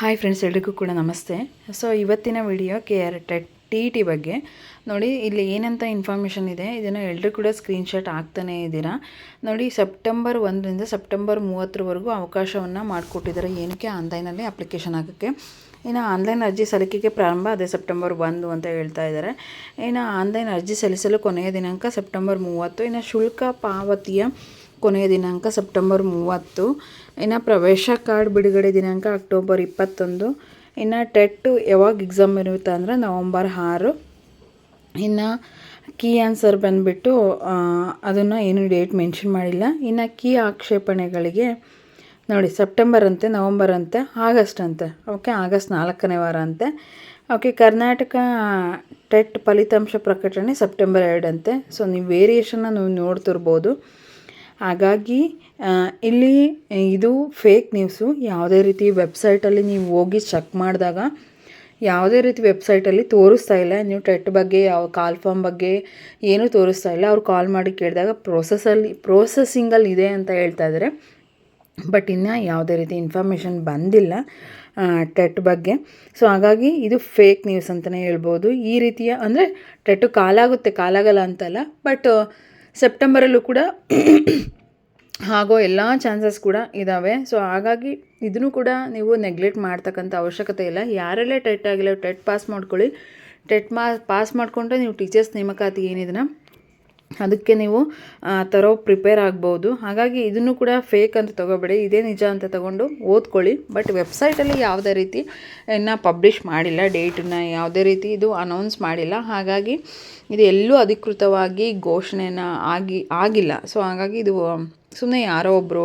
Hi friends ಎಲ್ರಿಗೂ ಕೂಡ ನಮಸ್ತೆ. ಸೊ ಇವತ್ತಿನ video K R TET T T ಬಗ್ಗೆ. ನೋಡಿ, ಇಲ್ಲಿ ಏನಂತ ಇನ್ಫಾರ್ಮೇಷನ್ ಇದೆ, ಇದನ್ನು ಎಲ್ಲರೂ ಕೂಡ ಸ್ಕ್ರೀನ್ಶಾಟ್ ಆಗ್ತಾನೇ ಇದ್ದೀರಾ. ನೋಡಿ ಸೆಪ್ಟೆಂಬರ್ ಒಂದರಿಂದ ಸೆಪ್ಟೆಂಬರ್ ಮೂವತ್ತರವರೆಗೂ ಅವಕಾಶವನ್ನು ಮಾಡಿಕೊಟ್ಟಿದ್ದಾರೆ. ಏನಕ್ಕೆ? ಆನ್ಲೈನಲ್ಲಿ ಅಪ್ಲಿಕೇಶನ್ ಆಗೋಕ್ಕೆ ಇನ್ನು ಆನ್ಲೈನ್ ಅರ್ಜಿ ಸಲ್ಲಿಕೆಗೆ ಪ್ರಾರಂಭ ಅದೇ ಸೆಪ್ಟೆಂಬರ್ ಒಂದು ಅಂತ ಹೇಳ್ತಾ ಇದ್ದಾರೆ. ಇನ್ನು ಆನ್ಲೈನ್ ಅರ್ಜಿ ಸಲ್ಲಿಸಲು ಕೊನೆಯ ದಿನಾಂಕ ಸೆಪ್ಟೆಂಬರ್ ಮೂವತ್ತು. ಇನ್ನು ಶುಲ್ಕ ಪಾವತಿಯ ಕೊನೆಯ ದಿನಾಂಕ ಸೆಪ್ಟೆಂಬರ್ ಮೂವತ್ತು. ಇನ್ನು ಪ್ರವೇಶ ಕಾರ್ಡ್ ಬಿಡುಗಡೆ ದಿನಾಂಕ ಅಕ್ಟೋಬರ್ ಇಪ್ಪತ್ತೊಂದು. ಇನ್ನು ಟೆಟ್ಟು ಯಾವಾಗ ಎಕ್ಸಾಮ್ ಇರುತ್ತೆ ಅಂದರೆ ನವಂಬರ್ ಆರು. ಇನ್ನು ಕೀ ಆನ್ಸರ್ ಬಂದುಬಿಟ್ಟು ಅದನ್ನು ಏನು ಡೇಟ್ ಮೆನ್ಷನ್ ಮಾಡಿಲ್ಲ. ಇನ್ನು ಕೀ ಆಕ್ಷೇಪಣೆಗಳಿಗೆ, ನೋಡಿ, ಸೆಪ್ಟೆಂಬರ್ ಅಂತೆ, ನವಂಬರ್ ಅಂತೆ, ಆಗಸ್ಟ್ ಅಂತೆ. ಓಕೆ ಆಗಸ್ಟ್ ನಾಲ್ಕನೇ ವಾರ ಅಂತೆ. ಓಕೆ ಕರ್ನಾಟಕ ಟೆಟ್ ಫಲಿತಾಂಶ ಪ್ರಕಟಣೆ ಸೆಪ್ಟೆಂಬರ್ ಎರಡಂತೆ ಸೊ ನೀವು ವೇರಿಯೇಷನ್ನ ನೀವು ನೋಡ್ತಿರ್ಬೋದು. ಹಾಗಾಗಿ ಇಲ್ಲಿ ಇದು ಫೇಕ್ ನ್ಯೂಸು ಯಾವುದೇ ರೀತಿ ವೆಬ್ಸೈಟಲ್ಲಿ ನೀವು ಹೋಗಿ ಚೆಕ್ ಮಾಡಿದಾಗ ಯಾವುದೇ ರೀತಿ ವೆಬ್ಸೈಟಲ್ಲಿ ತೋರಿಸ್ತಾ ಇಲ್ಲ. ನೀವು ಟೆಟ್ ಬಗ್ಗೆ, ಯಾವ ಕಾಲ್ ಫಾರ್ಮ್ ಬಗ್ಗೆ ಏನೂ ತೋರಿಸ್ತಾ ಇಲ್ಲ. ಅವ್ರು ಕಾಲ್ ಮಾಡಿ ಕೇಳಿದಾಗ ಪ್ರೋಸೆಸಲ್ಲಿ ಪ್ರೋಸೆಸ್ಸಿಂಗಲ್ಲಿ ಇದೆ ಅಂತ ಹೇಳ್ತಾ ಇದ್ದಾರೆ. ಬಟ್ ಇನ್ನು ಯಾವುದೇ ರೀತಿ ಇನ್ಫಾರ್ಮೇಷನ್ ಬಂದಿಲ್ಲ ಟೆಟ್ ಬಗ್ಗೆ. ಸೊ ಹಾಗಾಗಿ ಇದು ಫೇಕ್ ನ್ಯೂಸ್ ಅಂತಲೇ ಹೇಳ್ಬೋದು. ಈ ರೀತಿಯ, ಅಂದರೆ ಟೆಟ್ಟು ಕಾಲಾಗುತ್ತೆ, ಕಾಲಾಗಲ್ಲ ಅಂತಲ್ಲ. ಬಟ್ ಸೆಪ್ಟೆಂಬರಲ್ಲೂ ಕೂಡ ಆಗೋ ಎಲ್ಲ ಚಾನ್ಸಸ್ ಕೂಡ ಇದ್ದಾವೆ ಸೊ ಹಾಗಾಗಿ ಇದನ್ನು ಕೂಡ ನೀವು ನೆಗ್ಲೆಕ್ಟ್ ಮಾಡ್ತಕ್ಕಂಥ ಅವಶ್ಯಕತೆ ಇಲ್ಲ. ಯಾರೆಲ್ಲ ಟೆಟ್ ಆಗಿಲ್ಲ ಟೆಟ್ ಪಾಸ್ ಮಾಡ್ಕೊಳ್ಳಿ. ಟೆಟ್ ಮಾ ಪಾಸ್ ಮಾಡಿಕೊಂಡ್ರೆ ನೀವು ಟೀಚರ್ಸ್ ನೇಮಕಾತಿ ಏನಿದೆನಾ ಅದಕ್ಕೆ ನೀವು ತರೋ ಪ್ರಿಪೇರ್ ಆಗ್ಬೋದು. ಹಾಗಾಗಿ ಇದನ್ನು ಕೂಡ ಫೇಕ್ ಅಂತ ತಗೋಬೇಡಿ. ಇದೇ ನಿಜ ಅಂತ ತಗೊಂಡು ಓದ್ಕೊಳ್ಳಿ. ಬಟ್ ವೆಬ್ಸೈಟಲ್ಲಿ ಯಾವುದೇ ರೀತಿ ಇನ್ನು ಪಬ್ಲಿಷ್ ಮಾಡಿಲ್ಲ ಡೇಟನ್ನ ಯಾವುದೇ ರೀತಿ ಇದು ಅನೌನ್ಸ್ ಮಾಡಿಲ್ಲ. ಹಾಗಾಗಿ ಇದು ಎಲ್ಲೂ ಅಧಿಕೃತವಾಗಿ ಘೋಷಣೆನ ಆಗಿ, ಆಗಿಲ್ಲ. ಸೊ ಹಾಗಾಗಿ ಇದು ಸುಮ್ಮನೆ ಯಾರೋ ಒಬ್ಬರು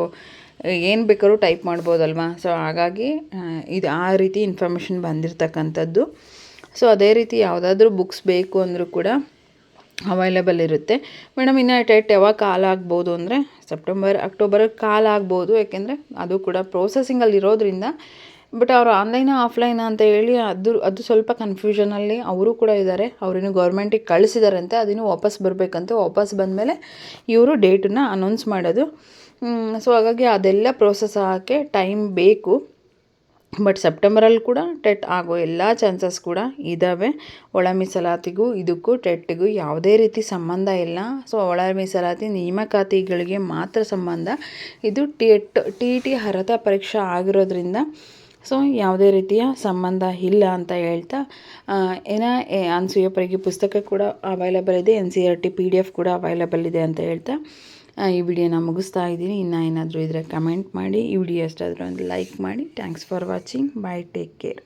ಏನು ಬೇಕಾದ್ರೂ ಟೈಪ್ ಮಾಡ್ಬೋದಲ್ವಾ? ಸೊ ಹಾಗಾಗಿ ಇದು ಆ ರೀತಿ ಇನ್ಫಾರ್ಮೇಷನ್ ಬಂದಿರತಕ್ಕಂಥದ್ದು. ಸೊ ಅದೇ ರೀತಿ ಯಾವುದಾದ್ರೂ ಬುಕ್ಸ್ ಬೇಕು ಅಂದರೂ ಕೂಡ ಅವೈಲೇಬಲ್ ಇರುತ್ತೆ. ಮೇಡಮ್ ಇನ್ನು ಟೈಟ್ ಯಾವಾಗ ಕಾಲ್ ಆಗ್ಬೋದು ಅಂದರೆ ಸೆಪ್ಟೆಂಬರ್ ಅಕ್ಟೋಬರ್ ಕಾಲ್ ಆಗ್ಬೋದು. ಯಾಕೆಂದರೆ ಅದು ಕೂಡ ಪ್ರೋಸೆಸಿಂಗಲ್ಲಿ ಇರೋದ್ರಿಂದ. ಬಟ್ ಅವರು ಆನ್ಲೈನ್ ಆಫ್ಲೈನ್ ಅಂತ ಹೇಳಿ ಅದು ಅದು ಸ್ವಲ್ಪ ಕನ್ಫ್ಯೂಷನಲ್ಲಿ ಅವರು ಕೂಡ ಇದ್ದಾರೆ. ಅವರಿನ್ನು ಗೌರ್ಮೆಂಟಿಗೆ ಕಳಿಸಿದಾರಂತೆ ಅದಿನ್ನು ವಾಪಸ್ ಬರಬೇಕಂತ ವಾಪಸ್ ಬಂದಮೇಲೆ ಇವರು ಡೇಟನ್ನು ಅನೌನ್ಸ್ ಮಾಡೋದು. ಸೊ ಹಾಗಾಗಿ ಅದೆಲ್ಲ ಪ್ರೋಸೆಸ್ ಆಗೋಕ್ಕೆ ಟೈಮ್ ಬೇಕು. ಬಟ್ ಸೆಪ್ಟೆಂಬರಲ್ಲಿ ಕೂಡ ಟೆಟ್ ಆಗೋ ಎಲ್ಲ ಚಾನ್ಸಸ್ ಕೂಡ ಇದ್ದಾವೆ ಒಳ ಮೀಸಲಾತಿಗೂ ಇದಕ್ಕೂ ಟೆಟ್ಗೂ ಯಾವುದೇ ರೀತಿ ಸಂಬಂಧ ಇಲ್ಲ. ಸೊ ಒಳ ಮೀಸಲಾತಿ ನೇಮಕಾತಿಗಳಿಗೆ ಮಾತ್ರ ಸಂಬಂಧ. ಇದು ಟೆಟ್ ಟಿ ಟಿ ಅರ್ಹತಾ ಪರೀಕ್ಷೆ ಆಗಿರೋದ್ರಿಂದ ಸೊ, ಯಾವುದೇ ರೀತಿಯ ಸಂಬಂಧ ಇಲ್ಲ ಅಂತ ಹೇಳ್ತಾ ಏನ ಅನ್ಸೂಯ ಪರಿಗೆ ಪುಸ್ತಕ ಕೂಡ ಅವೈಲೇಬಲ್ ಇದೆ. N C R T P D F ಕೂಡ ಅವೈಲೇಬಲ್ ಇದೆ ಅಂತ ಹೇಳ್ತಾ. ಈ ವಿಡಿಯೋನ ಮುಗಿಸ್ತಾ ಇದ್ದೀನಿ. ಇನ್ನು ಏನಾದರೂ ಇದ್ದರೆ ಕಮೆಂಟ್ ಮಾಡಿ. ಈ ವಿಡಿಯೋ ಎಷ್ಟಾದರೂ ಒಂದು ಲೈಕ್ ಮಾಡಿ. Thanks for watching bye take care